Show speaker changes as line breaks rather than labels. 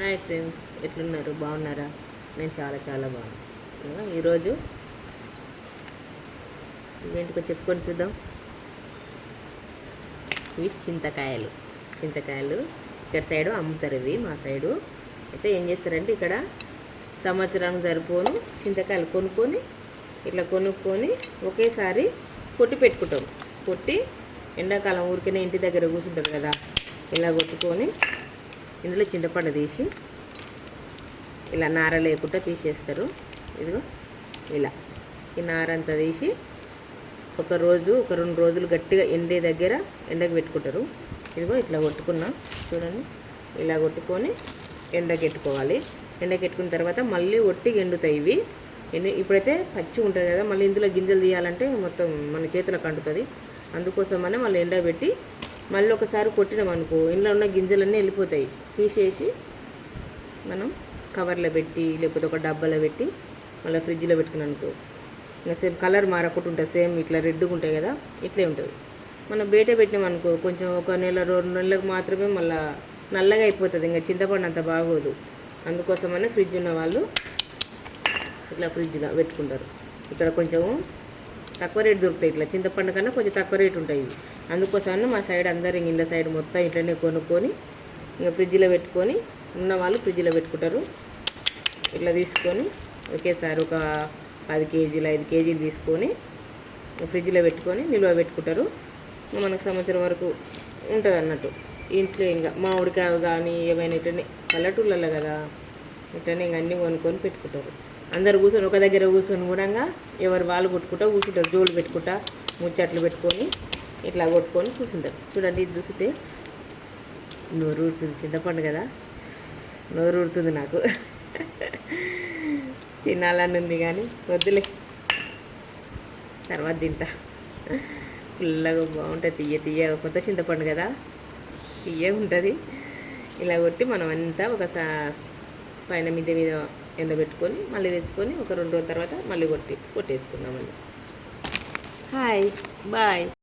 Hi friends ఎట్లున్నారు? బాగున్నారా? నేను చాలా చాలా బాగున్నాను ఈరోజు ఇవేంటికో చెప్పుకొని చూద్దాం. ఇవి చింతకాయలు. చింతకాయలు ఇక్కడ సైడు అమ్ముతారు ఇవి మా సైడు. అయితే ఏం చేస్తారంటే ఇక్కడ సంవత్సరానికి సరిపోను చింతకాయలు కొనుక్కొని ఇట్లా కొనుక్కొని ఒకేసారి కొట్టి పెట్టుకుంటాం. కొట్టి ఎండాకాలం ఊరికనే ఇంటి దగ్గర కూర్చుంటారు కదా ఇలా కొట్టుకొని ఇందులో చింతపండు తీసి ఇలా నార లేకుండా తీసేస్తారు. ఇదిగో ఇలా ఈ నార అంతా తీసి ఒక రోజు ఒక రెండు రోజులు గట్టిగా ఎండే దగ్గర ఎండకు పెట్టుకుంటారు. ఇదిగో ఇట్లా కొట్టుకున్నా చూడండి. ఇలా కొట్టుకొని ఎండకెట్టుకోవాలి. ఎండకెట్టుకున్న తర్వాత మళ్ళీ ఒట్టి ఎండుతాయి ఇవి. ఎండి ఇప్పుడైతే పచ్చి ఉంటుంది కదా మళ్ళీ ఇందులో గింజలు తీయాలంటే మొత్తం మన చేతులకు అంటుతుంది అందుకోసమనే మళ్ళీ ఎండబెట్టి మళ్ళీ ఒకసారి కొట్టినాం అనుకో ఇంట్లో ఉన్న గింజలన్నీ వెళ్ళిపోతాయి. తీసేసి మనం కవర్లో పెట్టి లేకపోతే ఒక డబ్బాలో పెట్టి మళ్ళీ ఫ్రిడ్జ్లో పెట్టుకుని అనుకో. ఇంకా సేమ్ కలర్ మారకుండా ఉంటుంది సేమ్ ఇట్లా రెడ్గా ఉంటాయి కదా ఇట్లే ఉంటుంది. మనం బయట పెట్టినాం అనుకో కొంచెం ఒక నెల రెండు నెలలకు మాత్రమే మళ్ళీ నల్లగా అయిపోతుంది ఇంకా చింతపండు అంత బాగోదు. అందుకోసమనే ఫ్రిడ్జ్ ఉన్న వాళ్ళు ఇట్లా ఫ్రిడ్జ్లో పెట్టుకుంటారు. ఇక్కడ కొంచెం తక్కువ రేటు దొరుకుతాయి ఇట్లా. చింతపండు కన్నా కొంచెం తక్కువ రేటు ఉంటాయి అందుకోసం మా సైడ్ అందరు ఇంక ఇళ్ళ సైడ్ మొత్తం ఇట్లనే కొనుక్కొని ఇంకా ఫ్రిడ్జ్లో పెట్టుకొని ఉన్న వాళ్ళు ఫ్రిడ్జ్లో పెట్టుకుంటారు. ఇట్లా తీసుకొని ఒకేసారి ఒక పది కేజీలు ఐదు కేజీలు తీసుకొని ఫ్రిడ్జ్లో పెట్టుకొని నిల్వ పెట్టుకుంటారు. ఇంకా మనకు సంవత్సరం వరకు ఉంటుంది అన్నట్టు. ఇంట్లో ఇంకా మామిడికాయ కానీ ఏమైనా ఇట్లనే పల్లెటూళ్ళల్లో కదా ఇట్లనే ఇంకా అన్నీ కొనుక్కొని పెట్టుకుంటారు. అందరు కూర్చొని ఒక దగ్గర కూర్చొని కూడా ఎవరు వాళ్ళు కొట్టుకుంటా కూర్చుంటారు. జోలు పెట్టుకుంటా ముచ్చట్లు పెట్టుకొని ఇట్లా కొట్టుకొని కూర్చుంటారు. చూడండి ఇది చూస్తుంటే నోరు ఊరుతుంది. చింతపండు కదా? నోరు ఊరుతుంది నాకు. తినాలని ఉంది కానీ వద్దులే. తర్వాత తింటా. పుల్లగా బాగుంటుంది. తీయ తీయ కొత్త చింతపండు కదా? తీయ ఉంటుంది. ఇలా కొట్టి మనం అంతా ఒక సా- పైన మీద మీద ఎండబెట్టుకొని మళ్ళీ తెచ్చుకొని ఒక రెండు రోజుల తర్వాత మళ్ళీ కొట్టి కొట్టేసుకుందామండి. Hi bye.